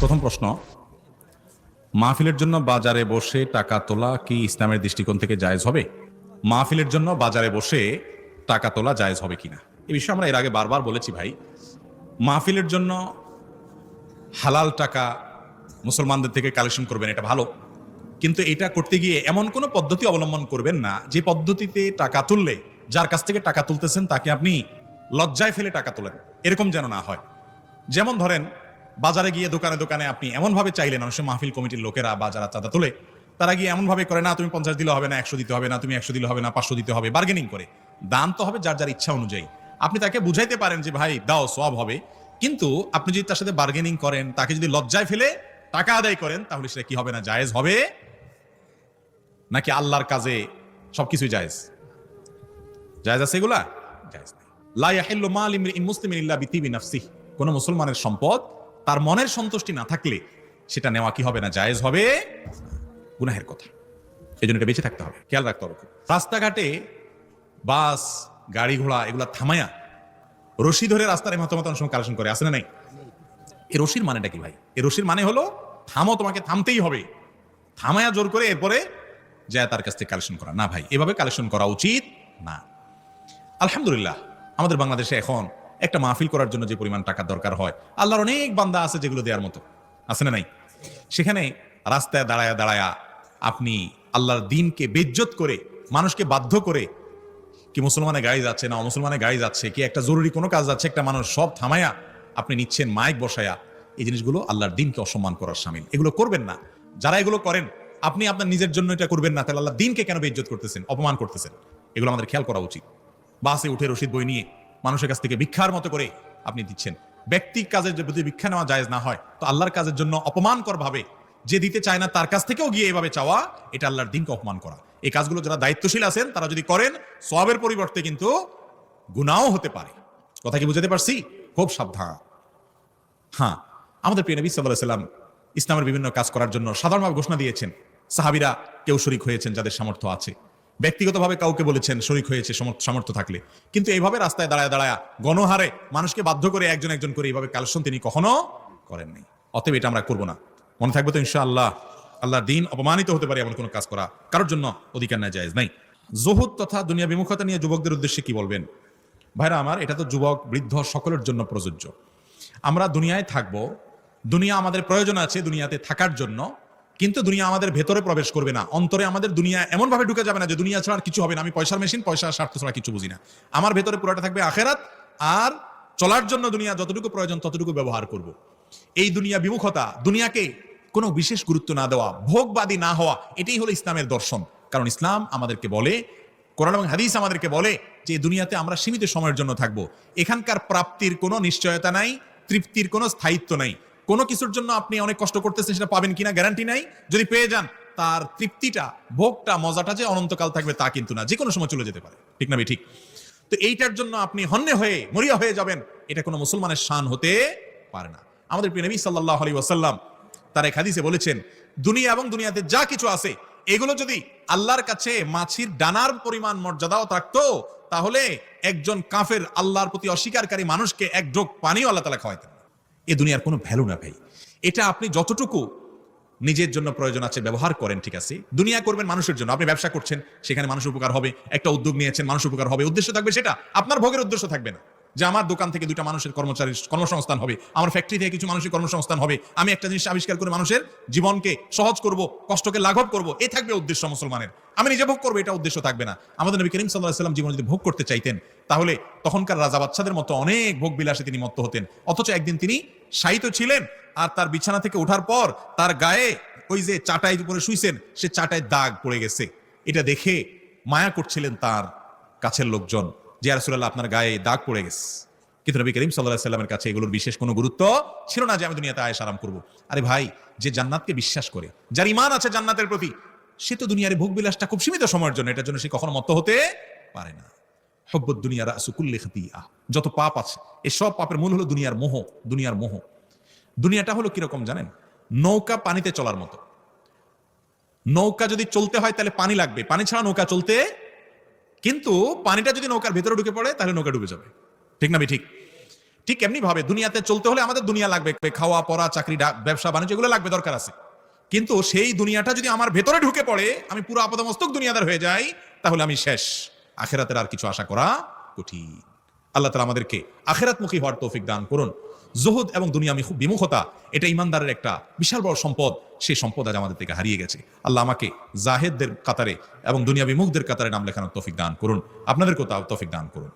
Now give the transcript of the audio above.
প্রথম প্রশ্ন, মাহফিলের জন্য বাজারে বসে টাকা তোলা কি ইসলামের দৃষ্টিকোণ থেকে জায়েজ হবে? মাহফিলের জন্য বাজারে বসে টাকা তোলা জায়জ হবে কিনা? এ বিষয়ে আমরা এর আগে বারবার বলেছি ভাই, মাহফিলের জন্য হালাল টাকা মুসলমানদের থেকে কালেকশন করবেন, এটা ভালো। কিন্তু এটা করতে গিয়ে এমন কোনো পদ্ধতি অবলম্বন করবেন না, যে পদ্ধতিতে টাকা তুললে, যার কাছ থেকে টাকা তুলতেছেন তাকে আপনি লজ্জায় ফেলে টাকা তোলেন। এরকম যেন না হয়। যেমন ধরেন বাজারে গিয়ে দোকানে দোকানে আপনি এমনভাবে চাইলেন সময় মাহফিল কমিটির লোকেরা বা যারা চাঁদা তোলে, তারা গিয়ে এমনভাবে করে, না, তুমি পঞ্চাশ দিলে হবে না, একশো দিতে হবে না, তুমি একশো দিলে হবে না, পাঁচশো দিতে হবে। বার্গেনিং করে। দান তো হবে যার যার ইচ্ছা অনুযায়ী। আপনি তাকে বুঝাইতে পারেন যে, ভাই, দাও সব হবে। কিন্তু আপনি যদি তার সাথে বার্গেনিং করেন, তাকে যদি লজ্জায় ফেলে টাকা আদায় করেন, তাহলে সেটা কি হবে না, জায়েজ হবে? নাকি আল্লাহর কাজে সবকিছুই জায়েজ? জায়েজ আছে এগুলা? জায়েজ নাই। মাল কোন মুসলমানের সম্পদ তার মনের সন্তুষ্টি না থাকলে সেটা নেওয়া কি হবে না? জায়েজ হবে গুনাহের কথা। এই জন্য এটা বেঁচে থাকতে হবে। খেয়াল রাখতে হবে রাস্তাঘাটে বাস, গাড়ি ঘোড়া এগুলা থামায়া রশি ধরে রাস্তার মতামত অনেক সময় কালেকশন করে। আসে না নাই? এই রশির মানেটা কি ভাই? এই রশির মানে হলো থামো, তোমাকে থামতেই হবে। থামায়া জোর করে এরপরে যায় তার কাছ থেকে কালেকশন করা। না ভাই, এভাবে কালেকশন করা উচিত না। আলহামদুলিল্লাহ, আমাদের বাংলাদেশে এখন একটা মাহফিল করার জন্য যে পরিমাণ টাকার দরকার হয়। আল্লাহর অনেক বান্দা আছে যেগুলো দেওয়ার মতো। আছে না নাই? সেখানে রাস্তায় দাঁড়ায়া দাঁড়ায়া আপনি আল্লাহর দিনকে বেজ্জত করে, মানুষকে বাধ্য করে, কি মুসলমানের গাড়ি যাচ্ছে না মুসলমানের গাড়ি যাচ্ছে কি একটা জরুরি কোনো কাজ যাচ্ছে একটা মানুষ সব থামায়া আপনি নিচ্ছেন মাইক বসায়া, এই জিনিসগুলো আল্লাহর দিনকে অসম্মান করার সামিল। এগুলো করবেন না। যারা এগুলো করেন, আপনি আপনার নিজের জন্য এটা করবেন না, তাহলে আল্লাহ দিনকে কেন বেজ্জত করতেছেন, অপমান করতেছেন? এগুলো আমাদের খেয়াল করা উচিত। বাসে উঠে রশিদ বই নিয়ে মানুষের কাছ থেকে ভিক্ষার মতো করে আপনি দিচ্ছেন। ব্যক্তি কাজের যদি ভিক্ষা নেওয়া জায়েজ না হয়। তো আল্লাহর কাজের জন্য অপমানকর ভাবে যে দিতে চায় না, তার কাছ থেকেও গিয়ে এভাবে চাওয়া, এটা আল্লাহর দিনকে অপমান করা। এই কাজগুলো যারা দায়িত্বশীল আছেন, তারা যদি করেন সবের পরিবর্তে কিন্তু গুনাও হতে পারে। কথা কি বুঝাতে পারছি? খুব সাবধান। হ্যাঁ আমাদের প্রিয় নবী সাল্লাহ সাল্লাম ইসলামের বিভিন্ন কাজ করার জন্য সাধারণভাবে ঘোষণা দিয়েছেন। সাহাবিরা কেউ শরিক হয়েছেন যাদের সামর্থ্য আছে। ব্যক্তিগতভাবে কাউকে বলেছেন শরিক হয়েছে সামর্থ্য থাকলে। কিন্তু এইভাবে রাস্তায় দাঁড়ায় দাঁড়ায় গণহারে মানুষকে বাধ্য করে একজন একজন করে এইভাবে কালেকশন তিনি কখনো করেননি অতএব এটা আমরা করব না। মনে থাকবে তো ইনশাআল্লাহ, আল্লাহর দিন অপমানিত হতে পারে এমন কোনো কাজ করা কারোর জন্য অধিকার নেয় জায়েজ নাই। জহুদ তথা দুনিয়া বিমুখতা নিয়ে যুবকদের উদ্দেশ্যে কি বলবেন? ভাইরা আমার, এটা তো যুবক, বৃদ্ধ সকলের জন্য প্রযোজ্য। আমরা দুনিয়ায় থাকব, দুনিয়া আমাদের প্রয়োজন আছে দুনিয়াতে থাকার জন্য কিন্তু দুনিয়া আমাদের ভেতরে প্রবেশ করবে না। অন্তরে আমাদের দুনিয়া এমন ভাবে ঢুকে যাবে না যে দুনিয়া ছাড়া কিছু হবে না। আমি পয়সার মেশিন পয়সার স্বার্থ ছাড়া কিছু বুঝি না। আমার ভেতরে পুরোটা থাকবে আখেরাত আর চলার জন্য দুনিয়া যতটুকু প্রয়োজন ততটুকু ব্যবহার করব। এই দুনিয়া বিমুখতা, দুনিয়াকে কোনো বিশেষ গুরুত্ব না দেওয়া, ভোগবাদী না হওয়া, এটাই হলো ইসলামের দর্শন। কারণ ইসলাম আমাদেরকে বলে, কোরআন এবং হাদিস আমাদেরকে বলে যে দুনিয়াতে আমরা সীমিত সময়ের জন্য থাকব। এখানকার প্রাপ্তির কোনো নিশ্চয়তা নাই, তৃপ্তির কোনো স্থায়িত্ব নাই। কোনো কিছুর জন্য আপনি অনেক কষ্ট করতেছেন, সেটা পাবেন কিনা গ্যারান্টি নাই। যদি পেয়ে যান, তার তৃপ্তিটা, ভোগটা, মজাটা যে অনন্তকাল থাকবে তা কিন্তু না যে কোনো সময় চলে যেতে পারে। ঠিক না ঠিক। তো এইটার জন্য আপনি হন্যে হয়ে, মরিয়া হয়ে যাবেন। এটা কোনো মুসলমানের শান হতে পারে না। আমাদের প্রিয় নবী সাল্লাহ আলী ওয়াসাল্লাম তার এক হাদিসে বলেছেন, দুনিয়া এবং দুনিয়াতে যা কিছু আছে, এগুলো যদি আল্লাহর কাছে মাছির ডানার পরিমাণ মর্যাদাও থাকতো, তাহলে একজন কাফের আল্লাহর প্রতি অস্বীকারী মানুষকে এক ঢোক পানিও আল্লাহ তালা খাওয়াইতেন। এ দুনিয়ার কোনো ভ্যালু না ভাই। এটা আপনি যতটুকু নিজের জন্য প্রয়োজন আছে ব্যবহার করেন, ঠিক আছে? দুনিয়া করবেন মানুষের জন্য। আপনি ব্যবসা করছেন, সেখানে মানুষ উপকার হবে, একটা উদ্যোগ নিয়েছেন, মানুষ উপকার হবে। উদ্দেশ্য থাকবে সেটা। আপনার ভোগের উদ্দেশ্য থাকবে না। যে আমার দোকান থেকে দুটা মানুষের কর্মচারী কর্মসংস্থান হবে। আমার ফ্যাক্টরি থেকে কিছু মানুষের কর্মসংস্থান হবে। আমি একটা জিনিস আবিষ্কার করে মানুষের জীবনকে সহজ করব, কষ্টকে লাঘব করব এই থাকবে উদ্দেশ্য মুসলমানের। আমি নিজে ভোগ করব, এটা উদ্দেশ্য থাকবে না। আমাদের নবী করিম সাল্লাহ সাল্লাম জীবন যদি ভোগ করতে চাইতেন, তাহলে তখনকার রাজা বাচ্চাদের মতো অনেক ভোগ বিলাসে তিনি মত্ত হতেন। অথচ একদিন তিনি শায়িত ছিলেন আর তার বিছানা থেকে ওঠার পর তার গায়ে ওই যে চাটাই উপরে শুইছেন, সে চাটায় দাগ পড়ে গেছে। এটা দেখে মায়া করছিলেন তার কাছের লোকজন। যে রাসূলুল্লাহ আপনার গায়ে দাগ পড়ে গেছে। কিন্তু নবী করিম সাল্লাহ সাল্লামের কাছে এগুলোর বিশেষ কোনো গুরুত্ব ছিল না যে আমি দুনিয়াতে আয়েস আরাম করব। আরে ভাই, যে জান্নাতকে বিশ্বাস করে, যার ইমান আছে জান্নাতের প্রতি, সে তো দুনিয়ার ভোগ বিলাসটা খুব সীমিত সময়ের জন্য, এটার জন্য সে কখনো মত হতে পারে না। হব্বত দুনিয়ার আসুকুল্লে খাতিয়া যত পাপ আছে এই সব পাপের মূল হলো দুনিয়ার মোহ দুনিয়ার মোহ। দুনিয়াটা হলো কীরকম জানেন? নৌকা পানিতে চলার মতো। নৌকা যদি চলতে হয় তাহলে পানি লাগবে। পানি ছাড়া নৌকা চলতে কিন্তু পানিটা যদি নৌকার ভেতরে ঢুকে পড়ে, তাহলে নৌকা ডুবে যাবে। ঠিক না, ঠিক? ঠিক এমনি ভাবে দুনিয়াতে চলতে হলে আমাদের দুনিয়া লাগবে। খাওয়া, পড়া, চাকরি ব্যবসা, বাণিজ্য, এগুলো লাগবে, দরকার আছে। কিন্তু সেই দুনিয়াটা যদি আমার ভেতরে ঢুকে পড়ে, আমি পুরো আপাদমস্তক দুনিয়াদার হয়ে যাই, তাহলে আমি শেষ। আখেরাতের আর কিছু আশা করা কঠিন। আল্লাহ তালা আমাদেরকে আখেরাতমুখী হওয়ার তৌফিক দান করুন। জহুদ এবং দুনিয়া খুব বিমুখতা, এটা ইমানদারের একটা বিশাল বড় সম্পদ, সেই সম্পদ আজ আমাদের থেকে হারিয়ে গেছে। আল্লাহ আমাকে জাহেদদের কাতারে এবং দুনিয়া বিমুখদের কাতারে নাম লেখানোর তফিক দান করুন। আপনাদেরকেও তাও তফিক দান করুন।